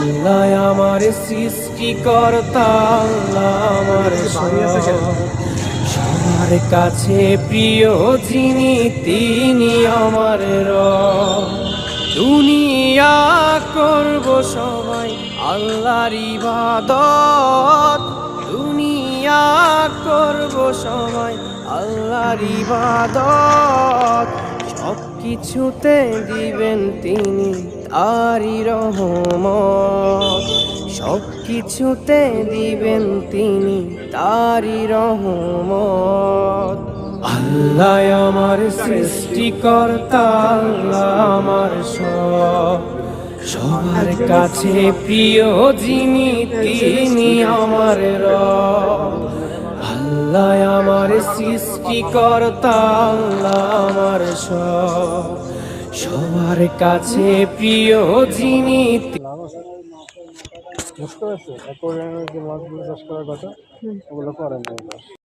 আল্লাহ আমার সৃষ্টিকর্তা আল্লাহ আমার সবার কাছে প্রিয় যিনি তিনি আমার রব। দুনিয়া করব সবাই আল্লাহর ইবাদত। দুনিয়া করব সবাই আল্লাহর ইবাদত। কিছুতে দিবেন তিনি তারি রহমত সব কিছুতে দিবেন তিনি তারি রহমত আল্লাহ আমার সৃষ্টিকর্তা, আল্লাহ আমার সব। সবার কাছে প্রিয় যিনি, তিনি আমার রব। সৃষ্টিকর্তা আল্লাহ আমার সব? সবার কাছে প্রিয় যিনি লাভ আছে যে মাছগুলো চাষ করার কথা ওগুলো করেন